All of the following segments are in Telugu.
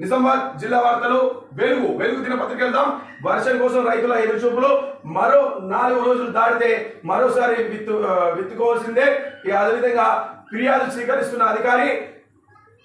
నిజామాబాద్ జిల్లా వార్తలు. వెలుగు వెలుగు దినపత్రిక వెళ్దాం వర్షం కోసం రైతుల ఎదురుచూపులు మరో నాలుగు రోజులు దాటితే మరోసారి విత్తు విత్తుకోవాల్సిందే. ఇక అదేవిధంగా ఫిర్యాదు స్వీకరిస్తున్న అధికారి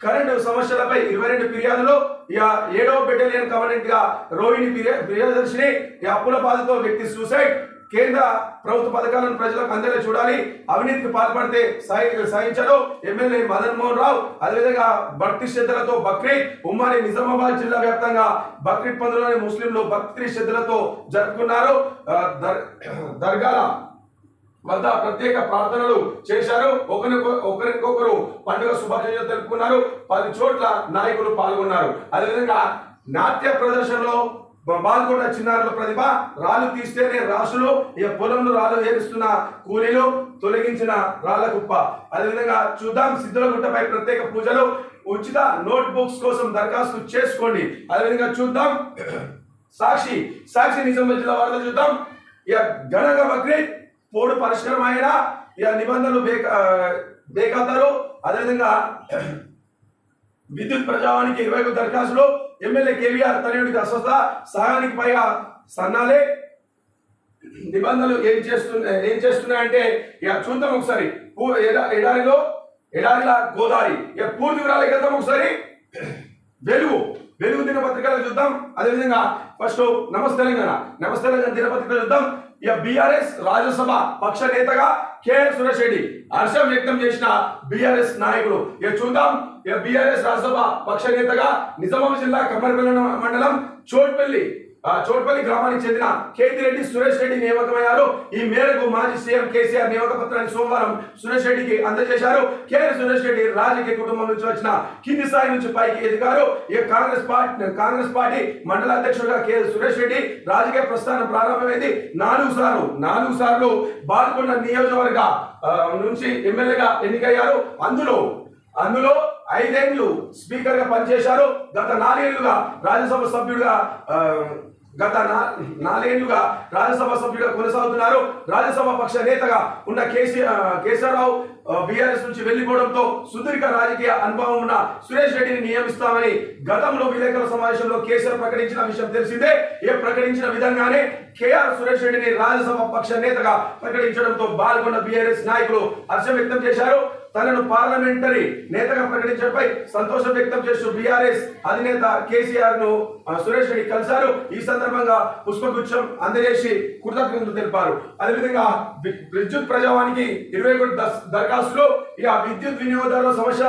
కరెంటు సమస్యలపై ఇరవై రెండు ఫిర్యాదులు. ఇక ఏడవ బెటాలియన్ కమాండెంట్గా రోహిణి ప్రియదర్శిని ఫిర్యాదర్శిని ఇక అప్పుల బాధతో వ్యక్తి సూసైడ్ కేంద్ర ప్రభుత్వ పథకాలను ప్రజలకు అందేలా చూడాలి. అవినీతికి పాల్పడితే సాయి సాయించడు ఎమ్మెల్యే మదన్ మోహన్ రావు. అదేవిధంగా భక్తి శ్రద్ధలతో బక్రీద్ ఉమ్మడి నిజామాబాద్ జిల్లా వ్యాప్తంగా బక్రీద్ పందులోని ముస్లింలు భక్తి శ్రద్ధలతో జరుపుకున్నారు. దర్- దర్గాల వద్ద ప్రత్యేక ప్రార్థనలు చేశారు. ఒకరికొ ఒకరికొకరు పండుగ శుభాకాంక్షలు తెలుపుకున్నారు. పది చోట్ల నాయకులు పాల్గొన్నారు. అదేవిధంగా నాట్య ప్రదర్శనలో బాల్గొండ చిన్నారుల ప్రతిభ రాళ్ళు తీస్తేనే రాసులు ఇక పొలంలో రాళ్ళు ఏరుస్తున్న కూలీలు తొలగించిన రాళ్ళ కుప్ప. అదేవిధంగా చూద్దాం సిద్ధులగుట్టపై ప్రత్యేక పూజలు. ఉచిత నోట్ బుక్స్ కోసం దరఖాస్తు చేసుకోండి. అదేవిధంగా చూద్దాం. సాక్షి సాక్షి నిజామాబాద్ జిల్లా వార్తలు చూద్దాం. ఇక ఘనంగా బక్రీద్ పోడు పరిష్కారం అయిన ఇక నిబంధనలు బేక ఆ, అదేవిధంగా విద్యుత్ ప్రజావానికి ఇరవై ఒక దరఖాస్తులు ఎమ్మెల్యే కేవీఆర్ తనయుడికి అస్వస్థ సహాయానికి పైగా సన్నాలే. నిబంధనలు ఏం చేస్తున్నా ఏం చేస్తున్నాయంటే ఇక చూద్దాం ఒకసారి. ఎడారిలో ఎడారిలా గోదావరి ఇక పూర్తి వివరాలు వెళ్దాం ఒకసారి? వెలుగు. వెలుగు దినపత్రికలు చూద్దాం. అదేవిధంగా ఫస్ట్ నమస్తే తెలంగాణ. నమస్తే తిరుపతి దినపత్రికలు ఇక బీఆర్ఎస్ రాజ్యసభ పక్ష నేతగా కేఎల్ సురేష్ రెడ్డి హర్షం వ్యక్తం చేసిన బీఆర్ఎస్ నాయకుడు ఇక చూద్దాం. ఇక బీఆర్ఎస్ రాజ్యసభ పక్ష నేతగా నిజామాబాద్ జిల్లా కమ్మరిపల్లి మండలం చోట్పల్లి చోట్పల్లి గ్రామానికి చెందిన కేతిరెడ్డి సురేష్ రెడ్డి నియామకమయ్యారు. ఈ మేరకు మాజీ సీఎం కేసీఆర్ నియామక పత్రాన్ని సోమవారం సురేష్ రెడ్డికి అందజేశారు. కేఆర్ సురేష్ రెడ్డి రాజకీయ కుటుంబం నుంచి వచ్చిన కింది స్థాయి నుంచి పైకి ఎదిగారు. ఈ కాంగ్రెస్ పార్టీ కాంగ్రెస్ పార్టీ మండల అధ్యక్షుడిగా కేఎల్ సురేష్ రెడ్డి రాజకీయ ప్రస్థానం ప్రారంభమైంది. నాలుగు సార్లు నాలుగు సార్లు బాల్కొండ నియోజకవర్గ నుంచి ఎమ్మెల్యేగా ఎన్నికయ్యారు. అందులో అందులో ఐదేళ్ళు స్పీకర్గా పనిచేశారు. గత నాలుగేళ్ళుగా రాజ్యసభ సభ్యుడిగా ఆ, గత నాలుగేళ్ళుగా రాజ్యసభ సభ్యుడిగా కొనసాగుతున్నారు. రాజ్యసభ పక్ష నేతగా ఉన్న కేసీ ఆ, బీఆర్ఎస్ నుంచి వెళ్ళిపోవడంతో సుదీర్ఘ రాజకీయ అనుభవం ఉన్న సురేష్ రెడ్డిని నియమిస్తామని గతంలో విలేకరుల సమావేశంలో కేసీఆర్ ప్రకటించిన విషయం తెలిసిందే. ఏ ప్రకటించిన విధంగానే కేఆర్ సురేష్ రెడ్డిని రాజ్యసభ పక్ష నేతగా ప్రకటించడంతో పాల్గొన్న బీఆర్ఎస్ నాయకులు హర్షం వ్యక్తం చేశారు. తనను పార్లమెంటరీ నేతగా ప్రకటించడంపై సంతోషం వ్యక్తం చేస్తూ బీఆర్ఎస్ అధినేత కేసీఆర్ను సురేష్ రెడ్డి కలిశారు. ఈ సందర్భంగా పుష్పగుచ్చం అందజేసి కృతజ్ఞతలు తెలిపారు. అదేవిధంగా విద్యుత్ ప్రజావానికి ఇరవై ఒకటి దరఖాస్తులు ఇక విద్యుత్ వినియోగదారుల సమస్య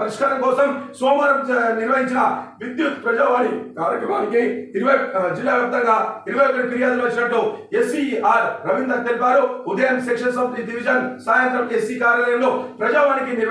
పరిష్కారం కోసం సోమవారం నిర్వహించిన విద్యుత్ ప్రజావాణి కార్యక్రమానికి ఇరవై జిల్లా వ్యాప్తంగా ఇరవై ఒకటి ఫిర్యాదులు వచ్చినట్టు ఎస్సీఆర్ రవీందర్ తెలిపారు. ఉదయం సెక్షన్స్ ఆఫ్ ది డివిజన్ సాయంత్రం ఎస్సీ కార్యాలయంలో ప్రజావానికి నిర్వ